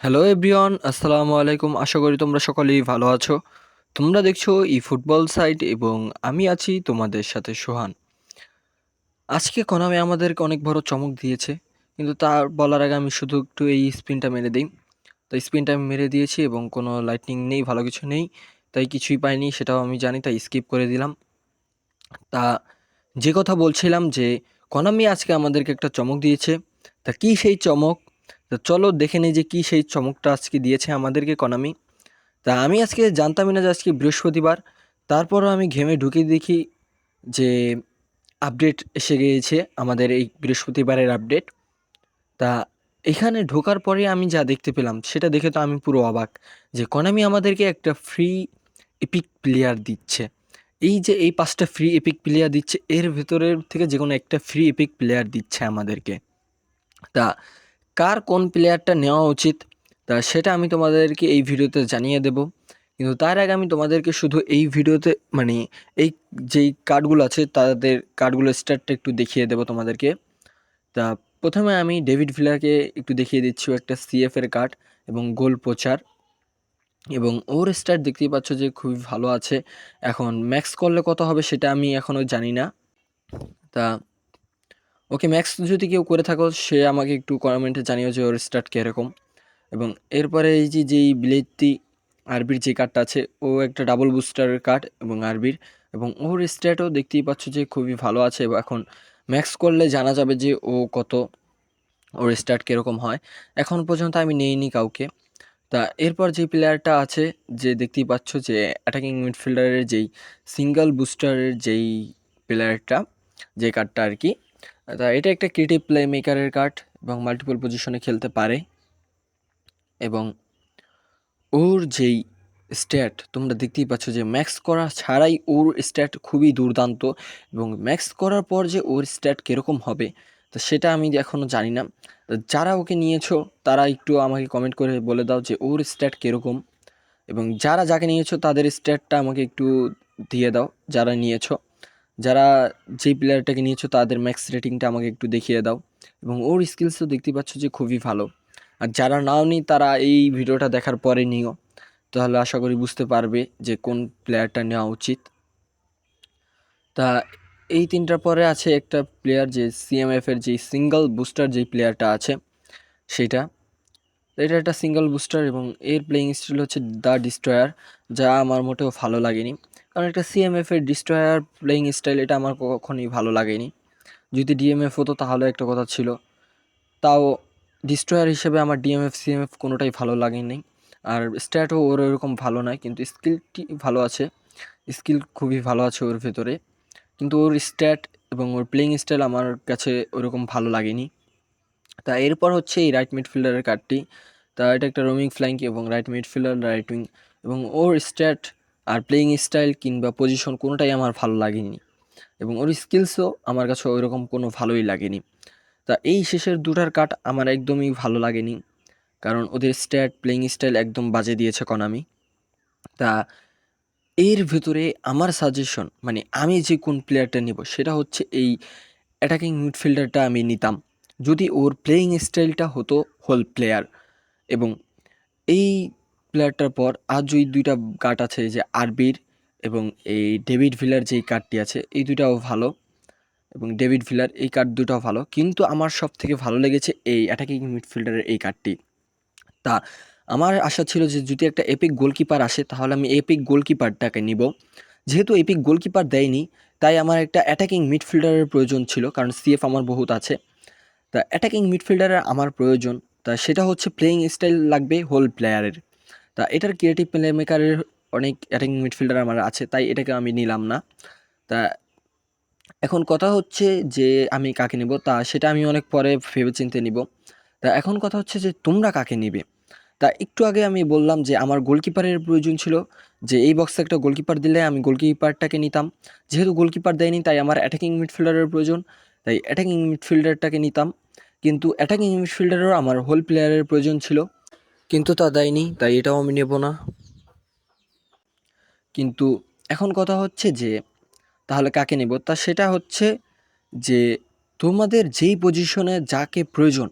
Hello everyone আসসালামু আলাইকুম আশা করি তোমরা সকলেই ভালো আছো। তোমরা দেখছ ই ফুটবল সাইট এবং আমি আছি তোমাদের সাথে সোহান। আজকে কনামে আমাদেরকে অনেক বড় চমক দিয়েছে, কিন্তু তার বলার আগে আমি শুধু একটু এই স্পিনটা মেরে দিই। তো স্পিনটা আমি মেরে দিয়েছি এবং কোনো লাইটনিং নেই, ভালো কিছু নেই, তাই কিছুই পাইনি, সেটাও আমি জানি, তাই স্কিপ করে দিলাম। তা যে কথা বলছিলাম যে কনামি আজকে আমাদেরকে একটা চমক দিয়েছে, তা কী সেই চমক? তো চলো দেখে নিই যে কী সেই চমকটা আজকে দিয়েছে আমাদেরকে কনামি। তা আমি আজকে জানতামই না যে আজকে বৃহস্পতিবার। তারপরও আমি ঘেমে ঢুকে দেখি যে আপডেট এসে গিয়েছে আমাদের এই বৃহস্পতিবারের আপডেট। তা এখানে ঢোকার পরে আমি যা দেখতে পেলাম সেটা দেখে তো আমি পুরো অবাক যে কনামি আমাদেরকে একটা ফ্রি এপিক প্লেয়ার দিচ্ছে। এই যে এই পাঁচটা ফ্রি এপিক প্লেয়ার দিচ্ছে, এর ভেতরের থেকে যে কোনো একটা ফ্রি এপিক প্লেয়ার দিচ্ছে আমাদেরকে। তা কার কোন প্লেয়ারটা নেওয়া উচিত, তা সেটা আমি তোমাদেরকে এই ভিডিওতে জানিয়ে দেব। কিন্তু তার আগে আমি তোমাদেরকে শুধু এই ভিডিওতে মানে এই যেই কার্ডগুলো আছে, তাদের কার্ডগুলোর স্টার্টটা একটু দেখিয়ে দেবো তোমাদেরকে। তা প্রথমে আমি ডেভিড ভিলারকে একটু দেখিয়ে দিচ্ছি একটা সিএফ এর কার্ড এবং গোল পোচার এবং ওর স্টার্ট দেখতেই পাচ্ছ যে খুবই ভালো আছে। এখন ম্যাক্স করলে কত হবে সেটা আমি এখনও জানি না। তা ওকে, ম্যাক্স যদি কেউ করে থাকো, সে আমাকে একটু কমেন্টে জানিও যে ওর স্টার্ট কীরকম। এবং এরপরে এই যে, যেই বিলেতি আরবির যে কার্ডটা আছে, ও একটা ডাবল বুস্টারের কার্ড এবং আরবির। এবং ওর স্ট্যাটও দেখতেই পাচ্ছ যে খুবই ভালো আছে। এখন ম্যাক্স করলে জানা যাবে যে ও কত, ওর স্টার্ট কীরকম হয়। এখন পর্যন্ত আমি নেইনি কাউকে। তা এরপর যে প্লেয়ারটা আছে, যে দেখতেই পাচ্ছ যে অ্যাটাকিং মিডফিল্ডারের যেই সিঙ্গেল বুস্টারের যেই প্লেয়ারটা যে কার্ডটা আর কি তা এটা একটা ক্রিয়েটিভ প্লে মেকারের কার্ড এবং মাল্টিপল পজিশনে খেলতে পারে। এবং ওর যেই স্ট্যাট তোমরা দেখতেই পাচ্ছ যে ম্যাক্স করা ছাড়াই ওর স্ট্যাট খুবই দুর্দান্ত এবং ম্যাক্স করার পর যে ওর স্ট্যাট কীরকম হবে, তো সেটা আমি এখনও জানি না। যারা ওকে নিয়েছো, তারা একটু আমাকে কমেন্ট করে বলে দাও যে ওর স্ট্যাট কীরকম। এবং যারা যাকে নিয়েছো, তাদের স্ট্যাটটা আমাকে একটু দিয়ে দাও, যারা নিয়েছো। যারা যেই প্লেয়ারটাকে নিয়েছো, তাদের ম্যাক্স রেটিংটা আমাকে একটু দেখিয়ে দাও। এবং ওর স্কিলসও দেখতে পাচ্ছ যে খুবই ভালো। আর যারা নাও নি তারা এই ভিডিওটা দেখার পরে নিও। তাহলে আশা করি বুঝতে পারবে যে কোন প্লেয়ারটা নেওয়া উচিত। তা এই তিনটার পরে আছে একটা প্লেয়ার যে সিএমএফ এর যে সিঙ্গল বুস্টার যেই প্লেয়ারটা আছে, সেটা। এটা একটা সিঙ্গল বুস্টার এবং এর প্লেইং স্টাইল হচ্ছে দ্য ডিস্ট্রয়ার যা আমার মোটেও ভালো লাগেনি। কারণ একটা সিএমএফ এর ডিস্ট্রয়ার প্লেইং স্টাইল এটা আমার কখনোই ভালো লাগেনি। যদি ডিএমএফ হতো তাহলে একটা কথা ছিল। তাও ডিস্ট্রয়ার হিসেবে আমার ডিএমএফ সিএমএফ কোনোটাই ভালো লাগেনি। আর স্ট্যাটও ওর ওরকম ভালো নয়, কিন্তু স্কিলটি ভালো আছে। স্কিল খুবই ভালো আছে ওর ভেতরে। কিন্তু ওর স্ট্যাট এবং ওর প্লেইং স্টাইল আমার কাছে ওরকম ভালো লাগেনি। তা এরপর হচ্ছে এই রাইট মিডফিল্ডারের কার্ডটি তা এটা একটা রোমিং ফ্ল্যাঙ্ক এবং রাইট মিডফিল্ডার রাইট উইং এবং ওর স্ট্যাট আর প্লেইং স্টাইল কিংবা পজিশন কোনোটাই আমার ভালো লাগেনি। এবং ওর স্কিলসও আমার কাছে ওইরকম কোনো ভালোই লাগেনি। তা এই শেষের দুটার কাট আমার একদমই ভালো লাগেনি। কারণ ওদের স্ট্যাট প্লেইং স্টাইল একদম বাজে দিয়েছে কনামি তা এর ভেতরে আমার সাজেশন মানে আমি যে কোন প্লেয়ারটা নেব, সেটা হচ্ছে এই অ্যাটাকিং মিডফিল্ডারটা আমি নিতাম। যদি ওর প্লেইং স্টাইলটা হতো হোল প্লেয়ার এবং এই প্লেয়ারটার পর আর যদি দুইটা কার্ড আছে যে আরবির এবং এই ডেভিড ভিলার যেই কার্ডটি আছে, এই দুটাও ভালো এবং ডেভিড ভিলার এই কার্ড দুটাও ভালো। কিন্তু আমার সব থেকে ভালো লেগেছে এই অ্যাটাকিং মিডফিল্ডারের এই কার্ডটি। তা আমার আশা ছিল যে যদি একটা এপিক গোলকিপার আসে, তাহলে আমি এপিক গোলকিপারটাকে নিব। যেহেতু এপিক গোলকিপার দেয়নি, তাই আমার একটা অ্যাটাকিং মিডফিল্ডারের প্রয়োজন ছিল, কারণ সিএফ আমার বহুত আছে। তা অ্যাটাকিং মিডফিল্ডারের আমার প্রয়োজন, তা সেটা হচ্ছে প্লেয়িং স্টাইল লাগবে হোল প্লেয়ারের তা এটার ক্রিয়েটিভ প্লে মেকারের অনেক অ্যাটাকিং মিডফিল্ডার আমার আছে, তাই এটাকে আমি নিলাম না। তা এখন কথা হচ্ছে যে আমি কাকে নেব? তা সেটা আমি অনেক পরে ভেবেচিন্তে নিব। তা এখন কথা হচ্ছে যে তোমরা কাকে নিবে? তা একটু আগে আমি বললাম যে আমার গোলকিপারের প্রয়োজন ছিল, যে এই বক্সে একটা গোলকিপার দিলে আমি গোলকিপারটাকে নিতাম। যেহেতু গোলকিপার দেয়নি, তাই আমার অ্যাটাকিং মিডফিল্ডারের প্রয়োজন, তাই অ্যাটাকিং মিডফিল্ডারটাকে নিতাম। কিন্তু অ্যাটাকিং মিডফিল্ডারেরও আমার হোল প্লেয়ারের প্রয়োজন ছিল। কিন্তু তা দেয়নি, তাই এটাও আমি নেব না। কিন্তু এখন কথা হচ্ছে যে, তাহলে কাকে নেব? তা সেটা হচ্ছে যে, তোমাদের যেই পজিশনে যাকে প্রয়োজন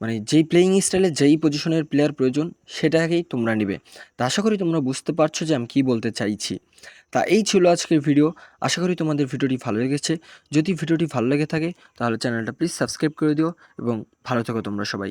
মানে যেই প্লেয়িং স্টাইলে যেই পজিশনের প্লেয়ার প্রয়োজন, সেটাকেই তোমরা নিবে। তা আশা করি তোমরা বুঝতে পারছ যে আমি কী বলতে চাইছি। তা এই ছিল আজকের ভিডিও আশা করি তোমাদের ভিডিওটি ভালো লেগেছে। যদি ভিডিওটি ভালো লেগে থাকে, তাহলে চ্যানেলটা প্লিজ সাবস্ক্রাইব করে দিও এবং ভালো থেকো তোমরা সবাই।